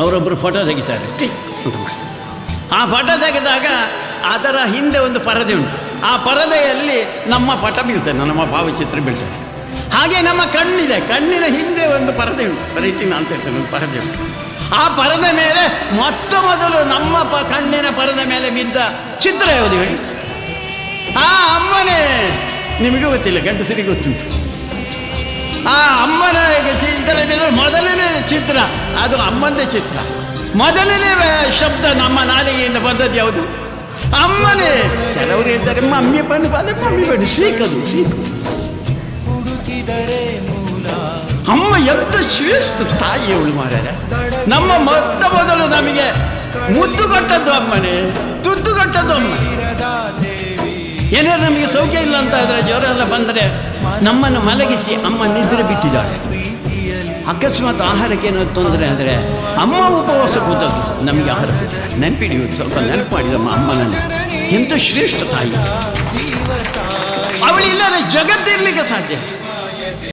ಅವರೊಬ್ಬರು ಫೋಟೋ ತೆಗಿತಾರೆ. ಅಂತ ಮಾಡ್ತಾರೆ. ಆ ಫೋಟೋ ತೆಗೆದಾಗ ಅದರ ಹಿಂದೆ ಒಂದು ಪರದೆ ಉಂಟು. ಆ ಪರದೆಯಲ್ಲಿ ನಮ್ಮ ಪಟ ಬೀಳ್ತದೆ ನಮ್ಮ ಭಾವಚಿತ್ರ ಬೀಳ್ತದೆ. ಹಾಗೆ ನಮ್ಮ ಕಣ್ಣಿದೆ ಕಣ್ಣಿನ ಹಿಂದೆ ಒಂದು ಪರದೆ ಉಂಟು. ರೆಟಿನ ಅಂತ ಹೇಳ್ತೇನೆ ಒಂದು ಪರದೆ ಉಂಟು. ಆ ಪರದೆ ಮೇಲೆ ಮೊತ್ತ ಮೊದಲು ನಮ್ಮ ಪ ಕಣ್ಣಿನ ಪರದೆ ಮೇಲೆ ಬಿದ್ದ ಚಿತ್ರ ಯಾವುದು ಹೇಳಿ? ಆ ಅಮ್ಮನೇ. ನಿಮಗೂ ಗೊತ್ತಿಲ್ಲ ಗಂಡಸರಿಗೆ ಗೊತ್ತುಂಟು. ಆ ಅಮ್ಮನ ಚಿ- ಮೊದಲನೇ ಚಿತ್ರ, ಅದು ಅಮ್ಮಂದೇ ಚಿತ್ರ. ಮೊದಲನೇ ಶಬ್ದ ನಮ್ಮ ನಾಲಿಗೆಯಿಂದ ಬಂದದ್ದು ಯಾವುದು? ಅಮ್ಮನೇ. ಕೆಲವರು ಹೇಳ್ತಾರೆ, ಮಮ್ಮಿ ಬನ್ನಿ ಬಂದ್ರೆ ಮಮ್ಮಿ ಬನ್ನಿ ಸೀಕದು, ಸೀಕು. ಅಮ್ಮ ಎಂತ ಶ್ರೇಷ್ಠ ತಾಯಿ ಅವಳು ಮಾರಾಯ ನಮ್ಮ ಮೊತ್ತ ಮೊದಲು ನಮಗೆ ಮುದ್ದು ಕೊಟ್ಟದ್ದು ಅಮ್ಮನೇ ತುತ್ತು ಕೊಟ್ಟದ್ದು ಅಮ್ಮ. ಏನಾದ್ರು ನಮಗೆ ಸೌಖ್ಯ ಇಲ್ಲ ಅಂತ ಇದ್ರೆ ಜ್ವರ ಎಲ್ಲ ಬಂದರೆ ನಮ್ಮನ್ನು ಮಲಗಿಸಿ ಅಮ್ಮ ನಿದ್ರೆ ಬಿಟ್ಟಿದ್ದಾಳೆ. ಅಕಸ್ಮಾತ್ ಆಹಾರಕ್ಕೆ ಏನೋ ತೊಂದರೆ ಅಂದರೆ ಅಮ್ಮ ಉಪವಾಸ ಕೂತದ್ದು ನಮಗೆ ಆಹಾರ ನೆನಪಿಡಿ ಸ್ವಲ್ಪ ನೆನಪು ಮಾಡಿದಮ್ಮ ಅಮ್ಮನನ್ನು. ಎಂಥ ಶ್ರೇಷ್ಠ ತಾಯಿ. ಅವಳಿಲ್ಲದೆ ಜಗತ್ತಿರ್ಲಿಕ್ಕೆ ಸಾಧ್ಯ.